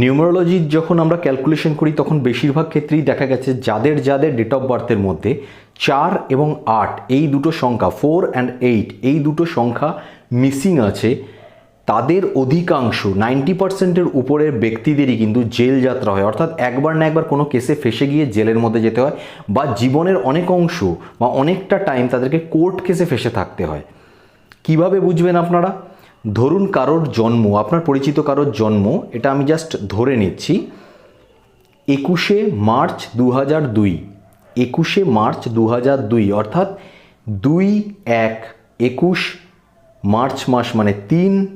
নিউমারোলজির যখন আমরা ক্যালকুলেশন করি, তখন বেশিরভাগ ক্ষেত্রেই দেখা গেছে যাদের যাদের ডেট অফ বার্থের মধ্যে চার এবং আট, এই দুটো সংখ্যা ফোর অ্যান্ড এইট এই দুটো সংখ্যা মিসিং আছে, তাদের অধিকাংশ নাইনটি পার্সেন্টের উপরের ব্যক্তিদেরই কিন্তু জেল যাত্রা হয়। অর্থাৎ একবার না একবার কোনো কেসে ফেসে গিয়ে জেলের মধ্যে যেতে হয় বা জীবনের অনেক অংশ বা অনেকটা টাইম তাদেরকে কোর্ট কেসে ফেসে থাকতে হয়। কীভাবে বুঝবেন আপনারা? ধরুন কারোর জন্ম, আপনার পরিচিত কারোর জন্ম, এটা আমি জাস্ট ধরে নিচ্ছি। একুশে মার্চ দু হাজার দুই, একুশে মার্চ দু হাজার দুই, অর্থাৎ দুই এক, একুশ মার্চ মাস মানে তিন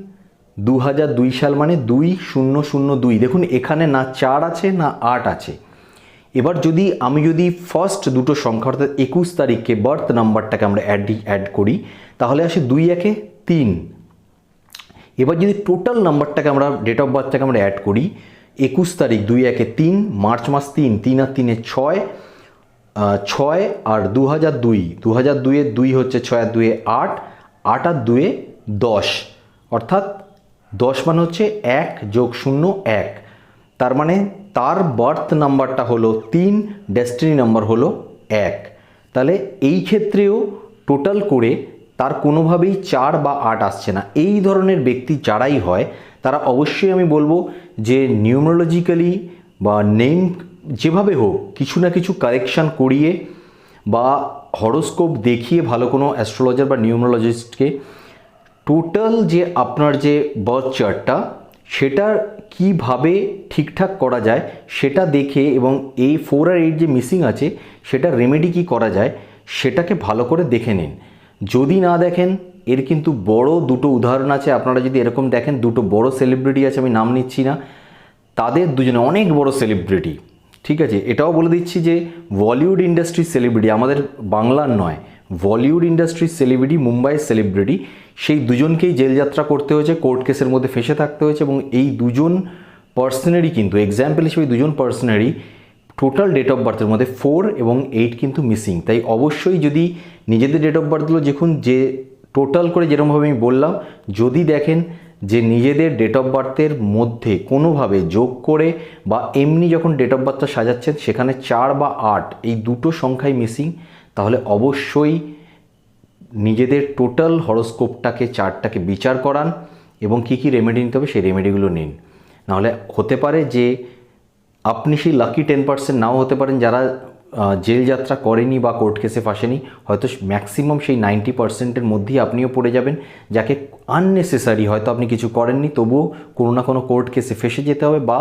দু হাজার দুই সাল মানে দুই শূন্য শূন্য দুই। দেখুন, এখানে না চার আছে, না আট আছে। এবার যদি আমি যদি ফার্স্ট দুটো সংখ্যা, অর্থাৎ একুশ তারিখকে বার্থ নাম্বারটাকে আমরা অ্যাড অ্যাড করি, তাহলে আসে দুই একে তিন। এবার যদি টোটাল নাম্বারটাকে আমরা ডেট অফ বার্থটাকে আমরা অ্যাড করি, একুশ তারিখ দুই একে তিন, মার্চ মাস তিন তিন আর তিনে ছয় ছয় আর দু হাজার দুই, দু হাজার দুইয়ে দুই হচ্ছে ছয় আর দুয়ে আট আট আর দুয়ে দশ। অর্থাৎ দশ মানে হচ্ছে এক যোগ শূন্য এক। তার মানে তার বার্থ নাম্বারটা হলো তিন ডেস্টিনি নাম্বার হলো এক। তাহলে এই ক্ষেত্রেও টোটাল করে তার কোনোভাবেই চার বা আট আসছে না। এই ধরনের ব্যক্তি যারাই হয়, তারা অবশ্যই আমি বলব যে নিউমোলজিক্যালি বা নেম যেভাবে হোক, কিছু না কিছু কারেকশান করিয়ে বা হরোস্কোপ দেখিয়ে ভালো কোনো অ্যাস্ট্রোলজার বা নিউমোলজিস্টকে টোটাল যে আপনার যে বার্থ চার্টটা, সেটা কীভাবে ঠিকঠাক করা যায়, সেটা দেখে এবং এই ফোর আর এইট যে মিসিং আছে সেটা রেমেডি কি করা যায়, সেটাকে ভালো করে দেখে নিন। যদি না দেখেন, এর কিন্তু বড় দুটো উদাহরণ আছে। আপনারা যদি এরকম দেখেন, দুটো বড় সেলিব্রিটি আছে, আমি নাম নিচ্ছি না। তাদের দুজনে অনেক বড় সেলিব্রিটি ঠিক আছে? এটাও বলে দিচ্ছি যে বলিউড ইন্ডাস্ট্রির সেলিব্রিটি আমাদের বাংলার নয় বলিউড ইন্ডাস্ট্রির সেলিব্রিটি মুম্বাইয়ের সেলিব্রিটি সেই দুজনকেই জেল যাত্রা করতে হয়েছে কোর্ট কেসের মধ্যে ফেসে থাকতে হয়েছে এবং এই দুজন পার্সনেরই কিন্তু এক্সাম্পল হিসেবে দুজন পার্সনেরই টোটাল ডেট অফ বার্থের মধ্যে ফোর এবং এইট কিন্তু মিসিং তাই অবশ্যই যদি নিজেদের ডেট অফ বার্থগুলো দেখুন, যে টোটাল করে যেরকমভাবে আমি বললাম, যদি দেখেন যে নিজেদের ডেট অফ বার্থের মধ্যে কোনোভাবে যোগ করে বা এমনি যখন ডেট অফ বার্থটা সাজাচ্ছেন, সেখানে চার বা আট এই দুটো সংখ্যাই মিসিং তাহলে অবশ্যই নিজেদের টোটাল হরোস্কোপটাকে চারটাকে বিচার করান এবং কী কী রেমেডি নিতে হবে, সেই রেমেডিগুলো নিন। নাহলে হতে পারে যে আপনি সেই লাকি টেন পার্সেন্ট নাও হতে পারেন যারা জেল যাত্রা করেনি বা কোর্ট কেসে ফাঁসেনি, হয়তো ম্যাক্সিমাম সেই নাইনটি পার্সেন্টের মধ্যেই আপনিও পড়ে যাবেন, যাকে আননেসেসারি হয়তো আপনি কিছু করেননি, তবুও কোনো না কোনো কোর্ট কেসে ফেসে যেতে হবে বা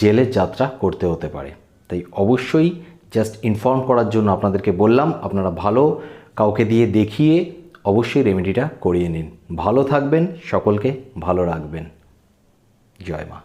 জেলের যাত্রা করতে হতে পারে। তাই অবশ্যই জাস্ট ইনফর্ম করার জন্য আপনাদেরকে বললাম, আপনারা ভালো কাউকে দিয়ে দেখিয়ে অবশ্যই রেমেডিটা করিয়ে নিন। ভালো থাকবেন, সকলকে ভালো রাখবেন। জয় মা।